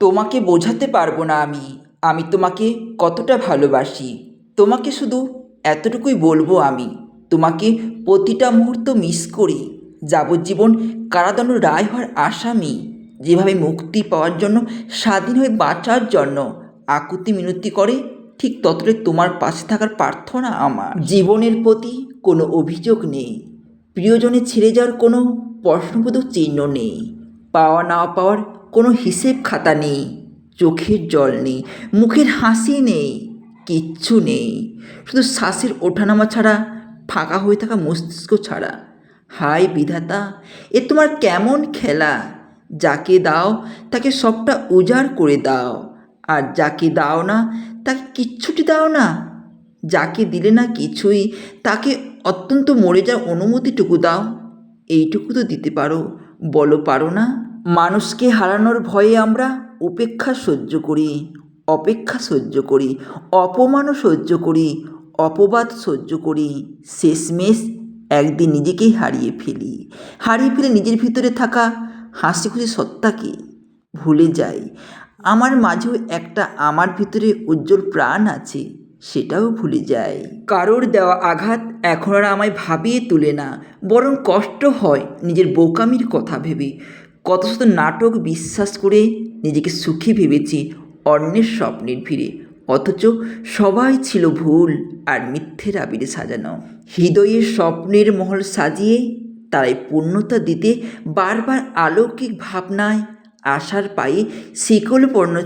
তোমাকে বোঝাতে পারব না আমি। আমি তোমাকে কতটা ভালোবাসি। তোমাকে শুধু এতটুকুই বলব আমি, তোমাকে প্রতিটা মুহূর্ত মিস করি। যাবজ্জীবন কারাদণ্ড রায় হওয়ার আসামি যেভাবে মুক্তি পাওয়ার জন্য, স্বাধীন হয়ে বাঁচার জন্য আকুতি মিনতি করে, ঠিক ততটাই তোমার পাশে থাকার প্রার্থনা আমার। জীবনের প্রতি কোনো অভিযোগ নেই। প্রিয়জনে ছেড়ে যাওয়ার কোনো প্রশ্নবোধক চিহ্ন নেই। পাওয়া না পাওয়ার কোনো হিসেব খাতা নেই, চোখের জল নেই, মুখের হাসি নেই, কিচ্ছু নেই। শুধু শ্বাসের ওঠানামা ছাড়া, ফাঁকা হয়ে থাকা মস্তিষ্ক ছাড়া। হাই বিধাতা, এ তোমার কেমন খেলা? যাকে দাও, তাকে সবটা উজাড় করে দাও। আর যাকে দাও না, তাকে কিচ্ছুটি দাও না। যাকে দিলে না কিছুই, তাকে অত্যন্ত মরে যাওয়ার অনুমতিটুকু দাও। এইটুকু তো দিতে পারো, বলো পারো না। মানুষকে হারানোর ভয়ে আমরা উপেক্ষা সহ্য করি, অপেক্ষা সহ্য করি, অপমানও সহ্য করি, অপবাদ সহ্য করি, শেষমেশ একদিন নিজেকেই হারিয়ে ফেলি। হারিয়ে ফেলে নিজের ভিতরে থাকা হাসি খুশি সত্তাকে ভুলে যাই। আমার মাঝেও একটা আমার ভিতরে উজ্জ্বল প্রাণ আছে, সেটাও ভুলে যাই। কারোর দেওয়া আঘাত এখন আর আমায় ভাবিয়ে তোলে না, বরং কষ্ট হয় নিজের বোকামির কথা ভেবে। কত শত নাটক বিশ্বাস করে নিজেকে সুখী ভেবেছি, অন্যের স্বপ্নের ভিড়ে। অথচ সবাই ছিল ভুল আর মিথ্যের আবিরে সাজানো। হৃদয়ের স্বপ্নের মহল সাজিয়ে তারাই পূর্ণতা দিতে বারবার আলৌকিক ভাবনায় আশার পায়ে শিকল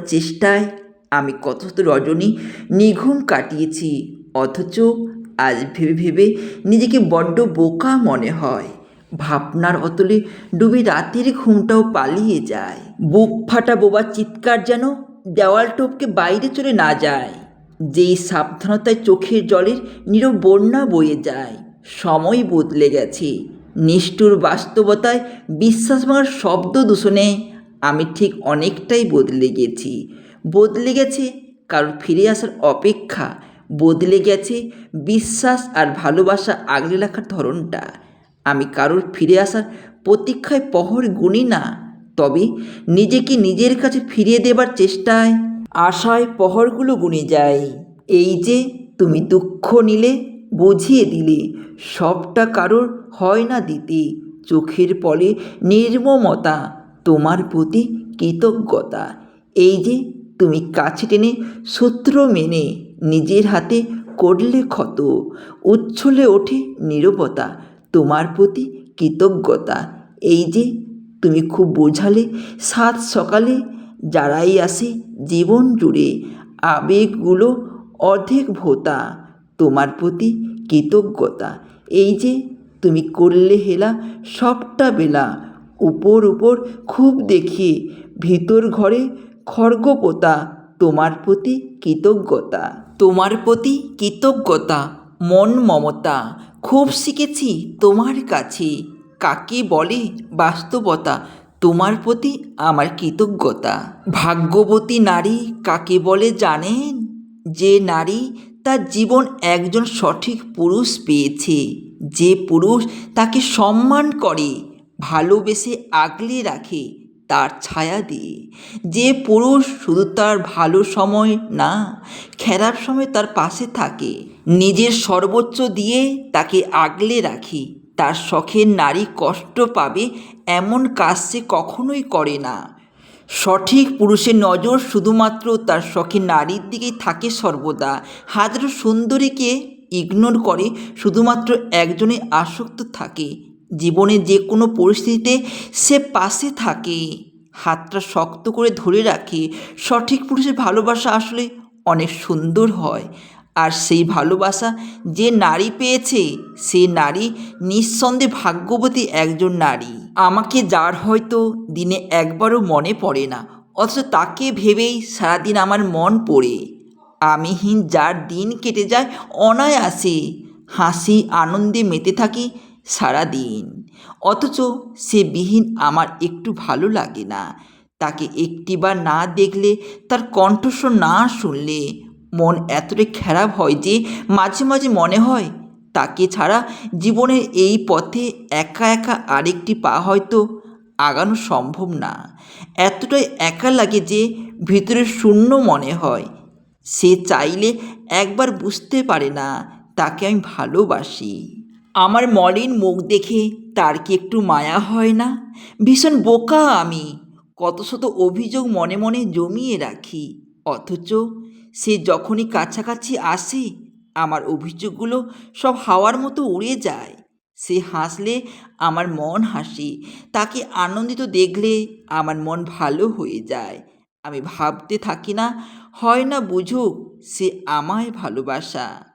চেষ্টায় আমি কত রজনী নিঘুম কাটিয়েছি। অথচ আজ ভেবে ভেবে নিজেকে বড্ড বোকা মনে হয়। ভাবনার অতলে ডুবে রাতের ঘুমটাও পালিয়ে যায়। বুক ফাটা বোবার চিৎকার যেন দেওয়াল টপকে বাইরে চলে না যায়। যেই সাবধানতায় চোখের জলের নীরব বন্যা বয়ে যায়। সময় বদলে গেছে। নিষ্ঠুর বাস্তবতায় বিশ্বাস ভাঙার শব্দ দূষণে আমি ঠিক অনেকটাই বদলে গেছি। বদলে গেছে কারোর ফিরে আসার অপেক্ষা। বদলে গেছে বিশ্বাস আর ভালোবাসা আগলে রাখার ধরনটা। আমি কারোর ফিরে আসার প্রতীক্ষায় পহর গুনি না, তবে নিজেকে নিজের কাছে ফিরিয়ে দেবার চেষ্টায় আশায় পহরগুলো গুনে যাই এই যে তুমি দুঃখ নিলে, বুঝিয়ে দিলে, সবটা কারোর হয় না দিতে। চোখের পলে নির্মমতা, তোমার প্রতি কৃতজ্ঞতা। এই যে তুমি কাছে টেনে সূত্র মেনে নিজের হাতে করলে ক্ষত, উচ্ছলে ওঠে নীরবতা। তোমার প্রতি কৃতজ্ঞতা। এই যে, তুমি খুব বোঝালে, সাত সকালে যারাই আসে জীবন জুড়ে, আবেগগুলো অর্ধেক ভোতা, তোমার প্রতি কৃতজ্ঞতা। এই যে, তুমি করলে হেলা সবটা বেলা, উপর উপর খুব দেখিয়ে ভিতর ঘরে খড়গপোতা, তোমার প্রতি কৃতজ্ঞতা। তোমার প্রতি কৃতজ্ঞতা, মন মমতা খুব শিখেছি তোমার কাছে। কাকে বলে বাস্তবতা? তোমার প্রতি আমার কৃতজ্ঞতা। ভাগ্যবতী নারী কাকে বলে জানেন? যে নারী তার জীবন একজন সঠিক পুরুষ পেয়েছে। যে পুরুষ তাকে সম্মান করে, ভালোবেসে আগলে রাখে তার ছায়া দিয়ে যে পুরুষ শুধু তার ভালো সময় না, খারাপ সময় তার পাশে থাকে। নিজের সর্বোচ্চ দিয়ে তাকে আগলে রাখে। তার শখের নারী কষ্ট পাবে এমন কাজ সে কখনোই করে না। সঠিক পুরুষের নজর শুধুমাত্র তার শখের নারীর দিকেই থাকে সর্বদা। হাজারো সুন্দরীকে ইগনোর করে শুধুমাত্র একজনে আসক্ত থাকে। জীবনে যে কোনো পরিস্থিতিতে সে পাশে থাকে। হাতটা শক্ত করে ধরে রাখে। সঠিক পুরুষের ভালোবাসা আসলে অনেক সুন্দর হয়। আর সেই ভালোবাসা যে নারী পেয়েছে, সে নারী নিঃসন্দেহে ভাগ্যবতী একজন নারী। আমাকে যার হয়তো দিনে একবারও মনে পড়ে না, অথচ তাকে ভেবেই সারাদিন আমার মন পড়ে। আমিহীন যার দিন কেটে যায়, অনায়াসে হাসি আনন্দে মেতে থাকি সারাদিন। অথচ সে বিহীন আমার একটু ভালো লাগে না। তাকে একটিবার না দেখলে তার কণ্ঠস্বর না শুনলে মন এতটাই খারাপ হয় যে মাঝে মাঝে মনে হয় তাকে ছাড়া জীবনের এই পথে একা একা আরেকটি পা হয়তো আগানো সম্ভব না। এতটাই একা লাগে যে ভিতরে শূন্য মনে হয়। সে চাইলে একবার বুঝতে পারে না, তাকে আমি ভালোবাসি। আমার মলিন মুখ দেখে তার কি একটু মায়া হয় না? ভীষণ বোকা আমি। কত শত অভিযোগ মনে মনে জমিয়ে রাখি। অথচ সে যখনই কাছাকাছি আসে, আমার অভিযোগগুলো সব হাওয়ার মতো উড়ে যায়। সে হাসলে আমার মন হাসি। তাকে আনন্দিত দেখলে আমার মন ভালো হয়ে যায়। আমি ভাবতে থাকি না, হয় না বুঝুক সে আমায় ভালোবাসা।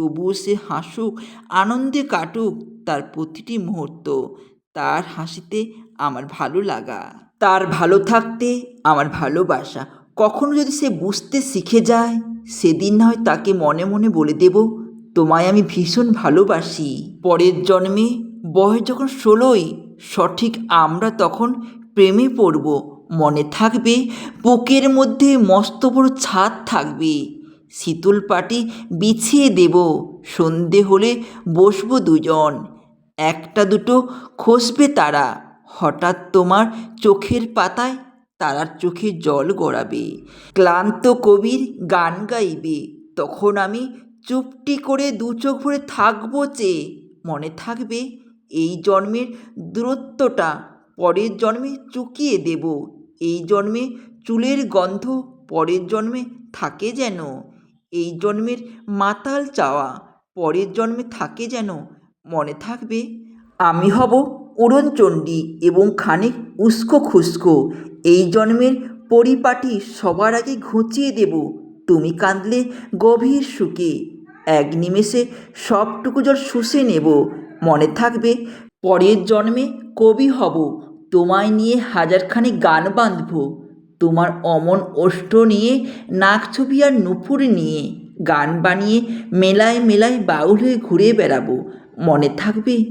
তবুও সে হাসুক, আনন্দে কাটুক তার প্রতিটি মুহূর্ত। তার হাসিতে আমার ভালো লাগা। তার ভালো থাকতে আমার ভালোবাসা। কখনো যদি সে বুঝতে শিখে যায়, সেদিন হয় তাকে মনে মনে বলে দেব, তোমায় আমি ভীষণ ভালোবাসি। পরের জন্মে বয়স যখন ষোলোই, সঠিক আমরা তখন প্রেমে পড়ব। মনে থাকবে, বুকের মধ্যে মস্ত বড় ছাদ থাকবে। শীতল পাটি বিছিয়ে দেব। সন্ধে হলে বসবো দুজন। একটা দুটো খসবে তারা। হঠাৎ তোমার চোখের পাতায় তারার চোখে জল গড়াবে। ক্লান্ত কবির গান গাইবে। তখন আমি চুপটি করে দু চোখ ভরে থাকব চেয়ে মনে থাকবে এই জন্মের দূরত্বটা পরের জন্মে চুকিয়ে দেব। এই জন্মে চুলের গন্ধ পরের জন্মে থাকে যেন। এই জন্মের মাতাল চাওয়া পরের জন্মে থাকে যেন মনে থাকবে। আমি হব উড়নচণ্ডী এবং খানিক উস্কো খুস্কো। এই জন্মের পরিপাটি সবার আগে ঘুচিয়ে দেব। তুমি কাঁদলে গভীর সুখে। এক নিমেষে সবটুকু জল শুষে নেব। মনে থাকবে পরের জন্মে কবি হব। তোমায় নিয়ে হাজারখানি গান বাঁধব। তোমার অমন ওষ্ঠ নিয়ে নাক ছবি আর নুপুর নিয়ে গান বানিয়ে মেলায় মেলায় বাউল হয়ে ঘুরে বেড়াবো। মনে থাকবে,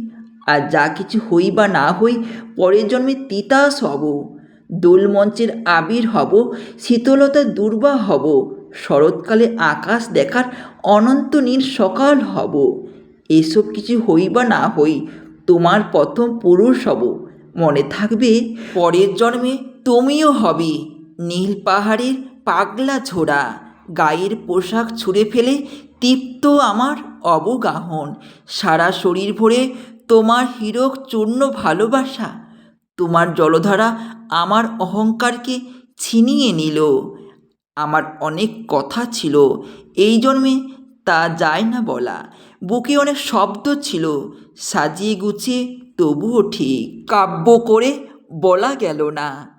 আর যা কিছু হই বা না হই, পরের জন্মে তিতাস হব। দোলমঞ্চের আবির হব, শীতলতা দুর্বা হব। শরৎকালে আকাশ দেখার অনন্ত নীল সকাল হব। এসব কিছু হই বা না হই, তোমার প্রথম পুরুষ হব। মনে থাকবে, পরের জন্মে তুমিও হবে। নীল পাহাড়ের পাগলা ঝোড়া। গায়ের পোশাক ছুঁড়ে ফেলে তৃপ্ত আমার অবগাহন। সারা শরীর ভরে তোমার হীরক চূর্ণ ভালোবাসা। তোমার জলধারা আমার অহংকারকে ছিনিয়ে নিল। আমার অনেক কথা ছিল। এই জন্মে তা যায় না বলা। বুকে অনেক শব্দ ছিল। সাজিয়ে গুছিয়ে তবুও ঠিক। কাব্য করে বলা গেল না।